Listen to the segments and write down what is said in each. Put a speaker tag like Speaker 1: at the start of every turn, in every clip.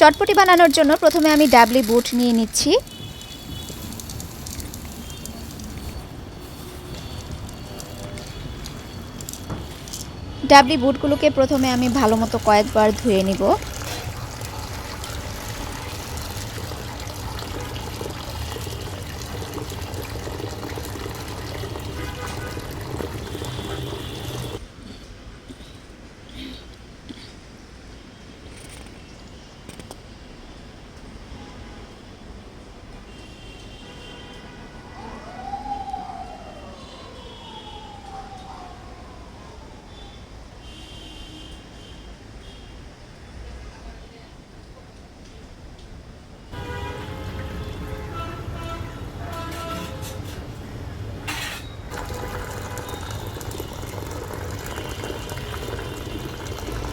Speaker 1: চটপটি বানানোর জন্য প্রথমে আমি ডাবলি বুট নিয়ে নিচ্ছি। ডাবলি বুটগুলোকে প্রথমে আমি ভালো মতো কয়েকবার ধুয়ে নিব।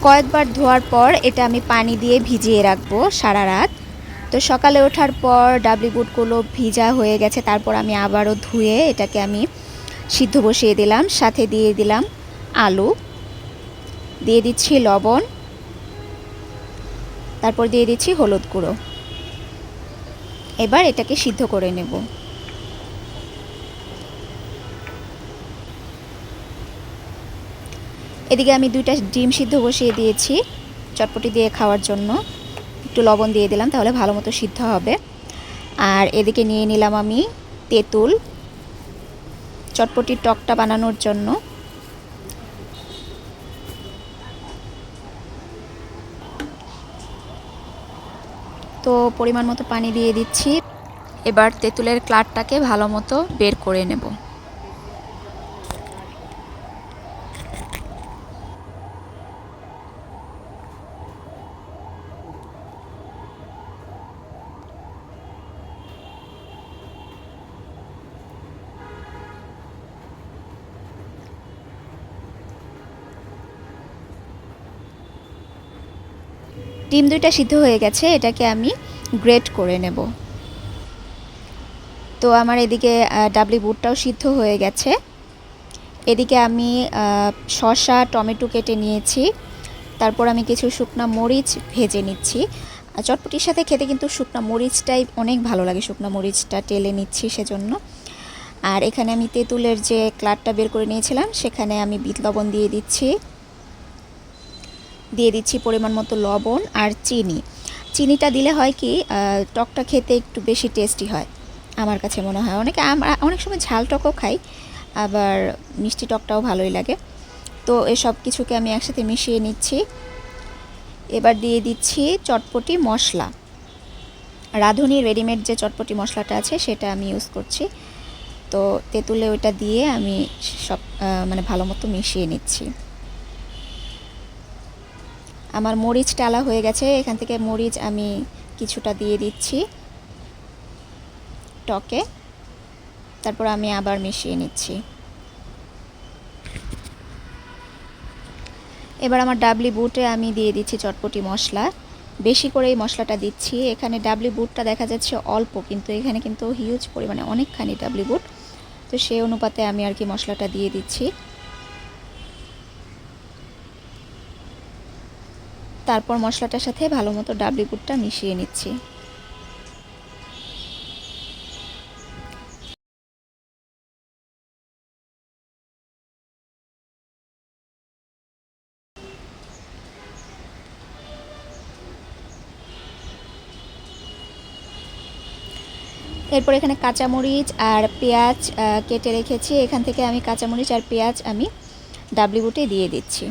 Speaker 1: কয়েকবার ধোয়ার পর এটা আমি পানি দিয়ে ভিজিয়ে রাখব সারা রাত। তো সকালে ওঠার পর ডাবলি বুটগুলো ভিজা হয়ে গেছে, তারপর আমি আবারও ধুয়ে এটাকে আমি সিদ্ধ বসিয়ে দিলাম, সাথে দিয়ে দিলাম আলু, দিয়ে দিচ্ছি লবণ, তারপর দিয়ে দিচ্ছি হলুদ গুঁড়ো। এবার এটাকে সিদ্ধ করে নেব। এদিকে আমি দুইটা ডিম সিদ্ধ বসিয়ে দিয়েছি, চটপটি দিয়ে খাওয়ার জন্য। একটু লবণ দিয়ে দিলাম, তাহলে ভালো মতো সিদ্ধ হবে। আর এদিকে নিয়ে নিলাম আমি তেঁতুল। চটপটির টকটা বানানোর জন্য। তো পরিমাণ মতো পানি দিয়ে দিচ্ছি। এবার তেঁতুলের ক্লারটাকে ভালো মতো বের করে নেব। ডিম দুইটা সিদ্ধ হয়ে গেছে, এটাকে আমি গ্রেট করে নেব। তো আমার এদিকে ডাবলি বুটটাও সিদ্ধ হয়ে গেছে। এদিকে আমি শসা, টমেটো কেটে নিয়েছি। তারপর আমি কিছু শুকনো মরিচ ভেজে নিচ্ছি। চটপটির সাথে খেতে কিন্তু শুকনো মরিচটাই অনেক ভালো লাগে, শুকনো মরিচটা টেলে নিচ্ছি সেজন্য। আর এখানে আমি তেঁতুলের যে ক্লারটা বের করে নিয়েছিলাম, সেখানে আমি বিট লবণ দিয়ে দিচ্ছি। দিয়ে দিচ্ছি পরিমাণ মতো লবণ আর চিনি। চিনিটা দিলে হয় কি টকটা খেতে একটু বেশি টেস্টি হয়। আমার কাছে মনে হয় অনেকে, আমরা অনেক সময় ঝাল টকও খাই, আবার মিষ্টি টকটাও ভালোই লাগে। তো এসব কিছুকে আমি একসাথে মিশিয়ে নিচ্ছি। এবার দিয়ে দিচ্ছি চটপটি মশলা। রাঁধুনির রেডিমেড যে চটপটি মশলাটা আছে, সেটা আমি ইউজ করছি। তো তেঁতুলে ওইটা দিয়ে আমি সব মানে ভালো মতো মিশিয়ে নিচ্ছি। আমার মরিচ টালা হয়ে গেছে, এখান থেকে মরিচ আমি কিছুটা দিয়ে দিচ্ছি টকে। তারপর আমি আবার মিশিয়ে নিচ্ছি। এবার আমার ডাবলি বুটে আমি দিয়ে দিচ্ছি চটপটি মশলা। বেশি করে এই মশলাটা দিচ্ছি। এখানে ডাবলি বুটটা দেখা যাচ্ছে অল্প, কিন্তু এখানে কিন্তু হিউজ পরিমাণে, অনেকখানি ডাবলি বুট। তো সেই অনুপাতে আমি আর কি মশলাটা দিয়ে দিচ্ছি। তারপর মশলাটার সাথে ভালো মতো ডাবলি বুটটা মিশিয়ে নিচ্ছি। এরপর এখানে কাঁচামরিচ আর পেঁয়াজ কেটে রেখেছি। এখান থেকে আমি কাঁচামরিচ আর পেঁয়াজ আমি ডাবলি বুটে দিয়ে দিচ্ছি।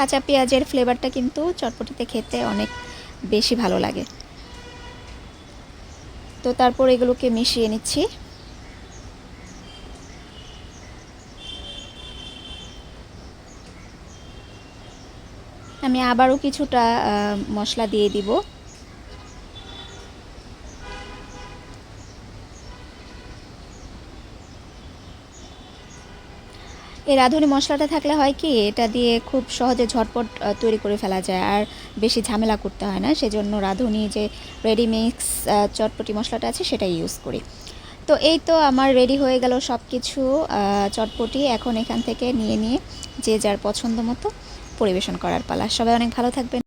Speaker 1: কাঁচা পেঁয়াজের ফ্লেভারটা কিন্তু চটপটিতে খেতে অনেক বেশি ভালো লাগে। তো তারপর এগুলোকে মিশিয়ে নিচ্ছি। আমি আবারও কিছুটা মশলা দিয়ে দিব। এই রাঁধুনি মশলাটা থাকলে হয় কি, এটা দিয়ে খুব সহজে ঝটপট তৈরি করে ফেলা যায়। আর বেশি ঝামেলা করতে হয় না, সেজন্য রাঁধুনি যে রেডি মিক্স চটপটি মশলাটা আছে সেটাই ইউজ করি। তো এই তো আমার রেডি হয়ে গেল সব কিছু চটপটি। এখন এখান থেকে নিয়ে নিয়ে যে যার পছন্দ মতো পরিবেশন করার পালা। সবাই অনেক ভালো থাকবেন।